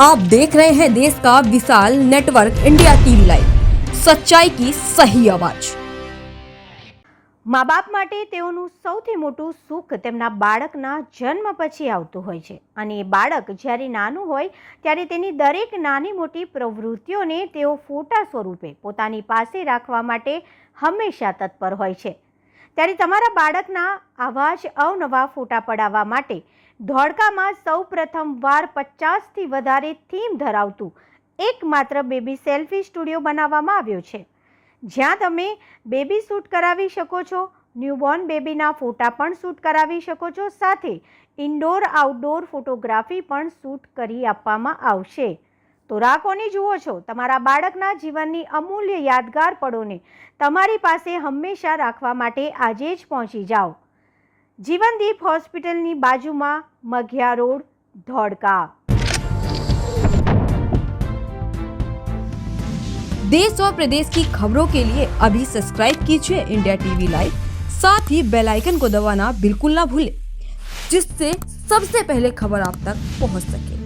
आप देख रहे हैं देश का विशाल नेटवर्क इंडिया टीवी लाइव सच्चाई की सही आवाज મા બાપ માટે તેઓનું સૌથી મોટું સુખ તેમના બાળકના જન્મ પછી આવતું હોય છે અને એ બાળક જ્યારે નાનું હોય ત્યારે તેની દરેક નાની મોટી પ્રવૃત્તિઓને તેઓ ફોટા સ્વરૂપે પોતાની પાસે રાખવા માટે હંમેશા તત્પર હોય છે ત્યારે તમારા બાળકના આવા અવનવા ફોટા પડાવવા માટે ધોળકામાં સૌ પ્રથમ વાર પચાસથી વધારે થીમ ધરાવતું એકમાત્ર બેબી સેલ્ફી સ્ટુડિયો બનાવવામાં આવ્યો છે. જ્યાં તમે બેબી શૂટ કરાવી શકો છો, ન્યૂબોર્ન બેબીના ફોટા પણ શૂટ કરાવી શકો છો, સાથે ઇન્ડોર આઉટડોર ફોટોગ્રાફી પણ શૂટ કરી આપવામાં આવશે. તો રાખોને જુઓ છો તમારા બાળકના જીવનની અમૂલ્ય યાદગાર પળોને તમારી પાસે હંમેશા રાખવા માટે આજે જ પહોંચી જાઓ જીવનદીપ હોસ્પિટલની બાજુમાં મઘિયા રોડ ધોળકા देश और प्रदेश की खबरों के लिए अभी सब्सक्राइब कीजिए इंडिया टीवी लाइव साथ ही बेल आइकन को दबाना बिल्कुल ना भूलें जिससे सबसे पहले खबर आप तक पहुंच सके